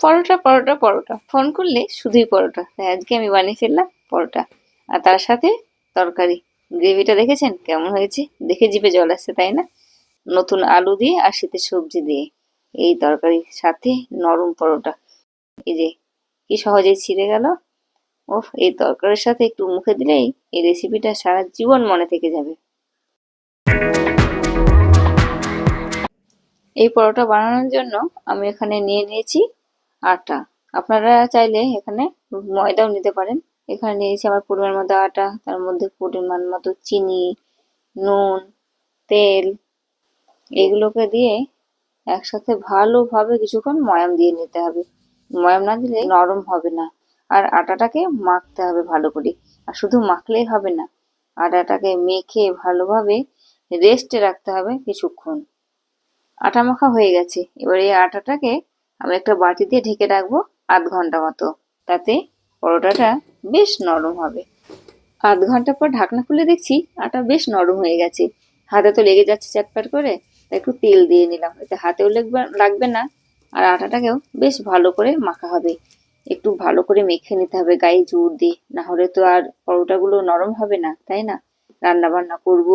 পরোটা পরোটা পরোটা। Phone করলে শুধুই পরোটা। তাই আজকে আমি বানিয়ে ফেললাম পরোটা। আর তার সাথে তরকারি। গ্রেভিটা দেখেছেন? কেমন হয়েছে? দেখে জিভে জল আসছে, তাই না? নতুন আলু দিয়ে আর শীতের সবজি দিয়ে। এই তরকারির সাথে নরম পরোটা। এই যে, কি সহজেই ছিঁড়ে গেল। ওহ এই তরকারির সাথে একটু মুখে দিলেই এই রেসিপিটা সারা জীবন মনে থেকে যাবে। এই পরোটা বানানোর জন্য আমি এখানে নিয়ে নিয়েছি আটা। আপনারা চাইলে এখানে ময়দাও নিতে পারেন। এখানে নিয়েছি আমার পরিমাণ মতো আটা, তার মধ্যে পরিমাণ মতো চিনি, নুন, তেল, এগুলোকে দিয়ে একসাথে ভালোভাবে কিছুক্ষণ ময়াম দিয়ে নিতে হবে। ময়াম না দিলে নরম হবে না। আর আটাটাকে মাখতে হবে ভালো করে। আর শুধু মাখলেই হবে না, আটাটাকে মেখে ভালোভাবে রেস্টে রাখতে হবে কিছুক্ষণ। আটা মাখা হয়ে গেছে। এবার এই আটাটাকে আমি একটা বাটি দিয়ে ঢেকে রাখব আধ ঘণ্টা মতো। তাতে পরোটাটা বেশ নরম হবে। আধ ঘণ্টা পর ঢাকনা খুলে দেখছি আটা বেশ নরম হয়ে গেছে। হাতে তো লেগে যাচ্ছে চাটপাট করে, তাই একটু তেল দিয়ে নিলাম। এতে হাতেও লাগবে লাগবে না। আর আটাটাকেও বেশ ভালো করে মাখা হবে। একটু ভালো করে মেখে নিতে হবে গায়ে জোর দিয়ে। না হলে তো আর পরোটাগুলো নরম হবে না, তাই না? রান্না বান্না করব,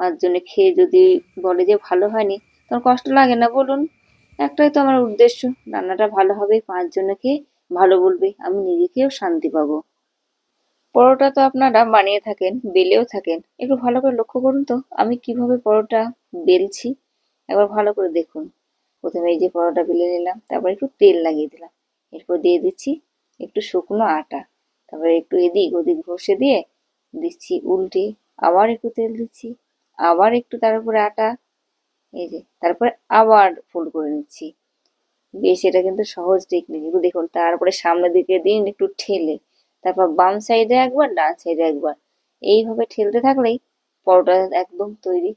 পাঁচজনে খেয়ে যদি বলে যে ভালো হয়নি, তখন কষ্ট লাগে না বলুন। একটাই তো আমার উদ্দেশ্য, রান্নাটা ভালো হবে, পাঁচজনকে ভালো বলবে, আমি নিজেকেও শান্তি পাবো। পরোটা তো আপনারা বানিয়ে থাকেন, বেলেও থাকেন, একটু ভালো করে লক্ষ্য করুন তো, আমি কীভাবে পরোটা বেলছি, একবার ভালো করে দেখুন। প্রথমে এই যে পরোটা বেলে নিলাম, তারপর একটু তেল লাগিয়ে দিলাম, এরপর দিয়ে দিচ্ছি একটু শুকনো আটা, তারপরে একটু এদিক ওদিক ঘষে দিয়ে দিচ্ছি উল্টে, আবার একটু তেল দিচ্ছি, আবার একটু তার উপরে আটা এই যে, তারপরে আবার ফোল্ড করে নিচ্ছি। বেশ, এটা কিন্তু সহজ টেকনিক একটু দেখুন, তারপরে সামনের দিকে দিন একটু ঠেলে, তারপর বাম সাইডে একবার, ডান সাইডে একবার। এইভাবে ঠেলতে থাকলেই পরোটা একদম তৈরি।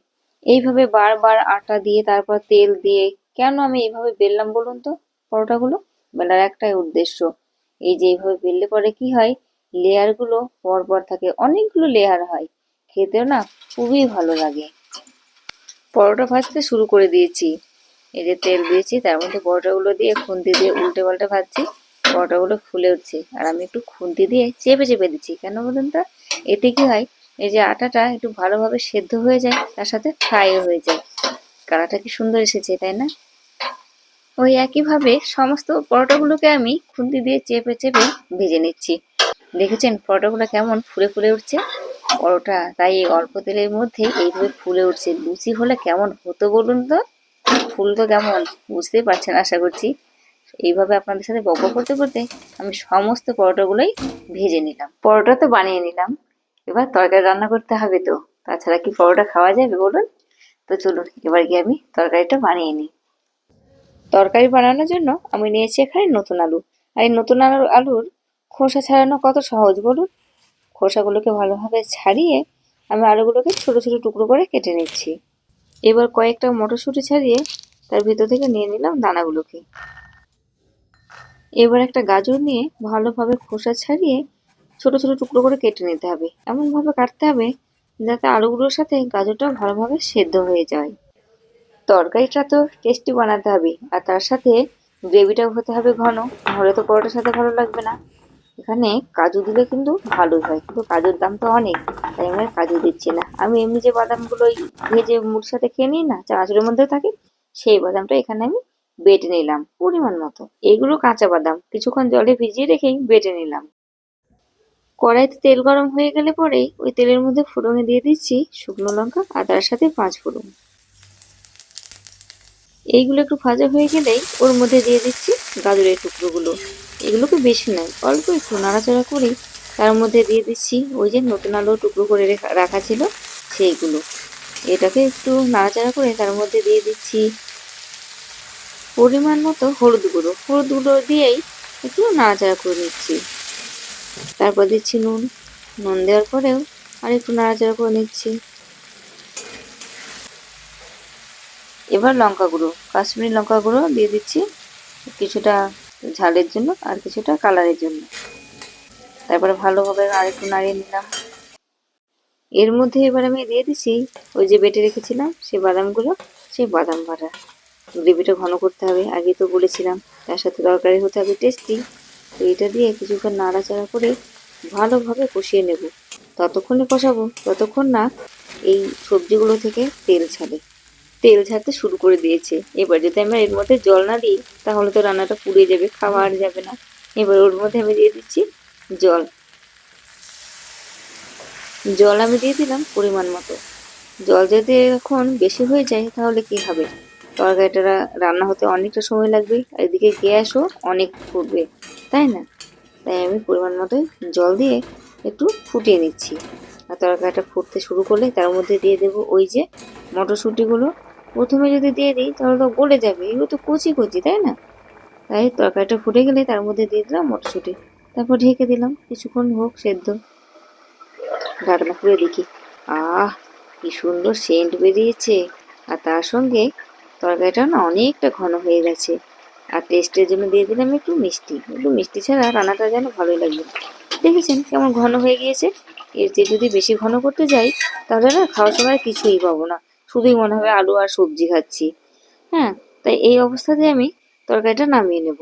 এইভাবে বারবার আটা দিয়ে, তারপর তেল দিয়ে, কেন আমি এইভাবে বেললাম বলুন তো পরোটাগুলো? বেলার একটাই উদ্দেশ্য। এই যে, এইভাবে বেললে পরে কি হয়? লেয়ারগুলো পর পর থাকে, অনেকগুলো লেয়ার হয়। খেতেও না খুবই ভালো লাগে। পরোটা ভাজতে শুরু করে দিয়েছি। এই যে তেল দিয়েছি, তার মধ্যে পরোটাগুলো দিয়ে খুন্তি দিয়ে উল্টে পাল্টে ভাজছি। পরোটাগুলো ফুলে উঠছে। আর আমি একটু খুন্তি দিয়ে চেপে চেপে দিচ্ছি। কেন বলুন তো? এতে কি হয়, এই যে আটাটা একটু ভালোভাবে সেদ্ধ হয়ে যায়, তার সাথে ফ্রাইও হয়ে যায়। কালারটা কি সুন্দর এসেছে, তাই না? ওই একইভাবে সমস্ত পরোটাগুলোকে আমি খুন্তি দিয়ে চেপে চেপে ভেজে নিচ্ছি। দেখেছেন পরোটাগুলো কেমন ফুলে ফুলে উঠছে? পরোটা। তাই এই অল্প তেলের মধ্যে এইভাবে ফুলে উঠছে। লুচি হলে কেমন হতো বলুন তো? ফুল তো কেমন, বুঝতেই পারছেন আশা করছি। এইভাবে আপনাদের সাথে বক করতে করতে আমি সমস্ত পরোটাগুলোই ভেজে নিলাম। পরোটা তো বানিয়ে নিলাম। এবার তরকারি রান্না করতে হবে তো। তাছাড়া কি পরোটা খাওয়া যাবে বলুন? তো চলুন, এবার গিয়ে আমি তরকারিটা বানিয়ে নিই। তরকারি বানানোর জন্য আমি নিয়েছি এখানে নতুন আলু। আর এই নতুন আলু আলুর খোসা ছাড়ানো কত সহজ বলুন? খোসাগুলোকে ভালোভাবে ছাড়িয়ে আমি আলুগুলোকে ছোট ছোট টুকরো করে কেটে নিচ্ছি। এবার কয়েকটা মটরশুঁটি ছাড়িয়ে তার ভিতর থেকে নিয়ে নিলাম দানাগুলোকে। এবার একটা গাজর নিয়ে ভালোভাবে খোসা ছাড়িয়ে ছোট ছোট টুকরো করে কেটে নিতে হবে। এমনভাবে কাটতে হবে যাতে আলুগুলোর সাথে গাজরটা ভালোভাবে সেদ্ধ হয়ে যায়। তরকারিটা তো টেস্টি বানাতে হবে আর তার সাথে গ্রেভিটাও হতে হবে ঘন। নাহলে তো পরোটার সাথে ভালো লাগবে না। এখানে কাজু দিলে কিন্তু ভালোই হয়, কিন্তু কাজুর দাম তো অনেক, তাই আমি কাজু দিচ্ছি না। আমি এমনি যে বাদামগুলো ভেজে মুড় সাথে খেয়ে নিই না চানাচুরের মধ্যে থাকে, সেই বাদামটা এখানে আমি বেটে নিলাম পরিমাণ মতো। এগুলো কাঁচা বাদাম, কিছুক্ষণ জলে ভিজিয়ে রেখেই বেটে নিলাম। কড়াইতে তেল গরম হয়ে গেলে পরেই ওই তেলের মধ্যে ফোড়নে দিয়ে দিচ্ছি শুকনো লঙ্কা আর তার সাথে পাঁচ ফোড়ন। এইগুলো একটু ভাজা হয়ে গেলেই ওর মধ্যে দিয়ে দিচ্ছি গাজরের টুকরোগুলো। এগুলোকে বেশি নয় অল্প একটু নাড়াচাড়া করেই তার মধ্যে দিয়ে দিচ্ছি ওই যে নতুন আলু টুকরো করে রাখা ছিল সেইগুলো। এটাকে একটু নাড়াচাড়া করে তার মধ্যে দিয়ে দিচ্ছি পরিমাণ মতো হলুদ গুঁড়ো। হলুদ গুঁড়ো দিয়েই একটু নাড়াচাড়া করে নিচ্ছি। তারপর দিচ্ছি নুন। নুন দেওয়ার পরেও আর একটু নাড়াচাড়া করে নিচ্ছি। এবার লঙ্কা গুঁড়ো, কাশ্মীরি লঙ্কা গুঁড়ো দিয়ে দিচ্ছি কিছুটা ঝালের জন্য আর কিছুটা কালারের জন্য। তারপরে ভালোভাবে আর একটু নাড়িয়ে নিলাম। এর মধ্যে এবার আমি দিয়ে দিছি ওই যে বেটে রেখেছিলাম সেই বাদামগুলো, সেই বাদাম ভাড়া গ্রেভিটা ঘন করতে হবে আগে তো বলেছিলাম, তার সাথে তরকারি হতে হবে টেস্টি তো এটা দিয়ে কিছুক্ষণ নাড়াচাড়া করে ভালোভাবে কষিয়ে নেব। ততক্ষণে কষাবো, ততক্ষণ না এই সবজিগুলো থেকে তেল ছাড়ে। তেল ছাড়তে শুরু করে দিয়েছে। এবার যদি আমরা এর মধ্যে জল না দিই, তাহলে তো রান্নাটা পুড়ে যাবে, খাওয়া আর যাবে না। এবার ওর মধ্যে আমি দিয়ে দিচ্ছি জল। জল আমি দিয়ে দিলাম পরিমাণ মতো। জল যদি এখন বেশি হয়ে যায়, তাহলে কি হবে? তরকারিটা রান্না হতে অনেকটা সময় লাগবে, আর এদিকে গ্যাসও অনেক ফুটবে, তাই না? তাই আমি পরিমাণ মতো জল দিয়ে একটু ফুটিয়ে নিচ্ছি। আর তরকারিটা ফুটতে শুরু করলে তার মধ্যে দিয়ে দেবো ওই যে মটরশুঁটিগুলো প্রথমে যদি দিয়ে দিই, তাহলে তো গলে যাবে। এগুলো তো কচি কচি, তাই না? তাই তরকারিটা ফুটে গেলে তার মধ্যে দিয়ে দিলাম মটরশুঁটি। তারপর ঢেকে দিলাম, কিছুক্ষণ হোক সেদ্ধ। ঢাকনা খুলে দেখি। আহ, কি সুন্দর সেন্ট বেরিয়েছে। আর তার সঙ্গে তরকারিটা না অনেকটা ঘন হয়ে গেছে। আর টেস্টের জন্য দিয়ে দিলাম একটু মিষ্টি। একটু মিষ্টি ছাড়া রান্নাটা যেন ভালোই লাগবে দেখেছেন কেমন ঘন হয়ে গিয়েছে? এর চেয়ে যদি বেশি ঘন করতে যাই, তাহলে না খাওয়ার সময় কিছুই পাবো না। শুধুই মনে হবে আলু আর সবজি খাচ্ছি। হ্যাঁ তাই এই অবস্থাতে আমি তরকারিটা নামিয়ে নেব।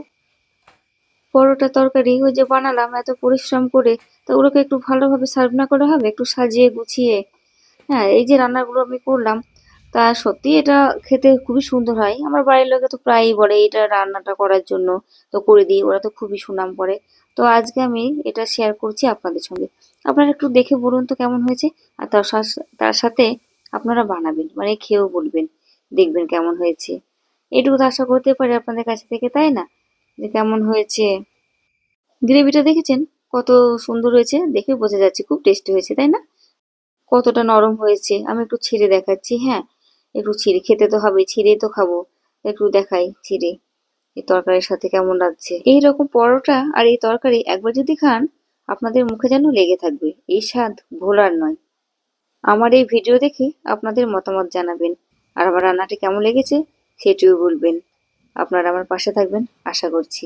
পরোটা তরকারি ওই যে বানালাম, এত পরিশ্রম করে, তো ওগুলোকে একটু ভালোভাবে সার্ভ না করে হবে, একটু সাজিয়ে গুছিয়ে। হ্যাঁ এই যে রান্নাগুলো আমি করলাম, তা সত্যি এটা খেতে খুবই সুন্দর হয়। আমার বাড়ির লোকে তো প্রায়ই বলে এটা রান্নাটা করার জন্য তো করে দিই। ওরা তো খুবই সুনাম করে। তো আজকে আমি এটা শেয়ার করছি আপনাদের সঙ্গে। আপনারা একটু দেখে বলুন তো কেমন হয়েছে, আর তার তার সাথে আপনারা বানাবেন মানে খেয়েও বলবেন, দেখবেন কেমন হয়েছে। এটুকু তো আশা করতে পারি আপনাদের কাছে থেকে, তাই না? যে কেমন হয়েছে। গ্রেভিটা দেখেছেন? কত সুন্দর হয়েছে, দেখে বোঝা যাচ্ছে, খুব টেস্টি হয়েছে, তাই না? কতটা নরম হয়েছে, আমি একটু ছিঁড়ে দেখাচ্ছি হ্যাঁ? একটু ছিঁড়ে, খেতে তো হবে ছিঁড়েই তো খাব। একটু দেখাই, ছিঁড়ে, এই তরকারির সাথে কেমন লাগছে। এই রকম পরোটা আর এই তরকারি একবার যদি খান, আপনাদের মুখে যেন লেগে থাকবে, এই স্বাদ ভোলার নয়। আমার এই ভিডিও দেখে আপনাদের মতামত জানাবেন। আর আমার রান্নাটি কেমন লেগেছে সেটিও বলবেন। আপনারা আমার পাশে থাকবেন, আশা করছি।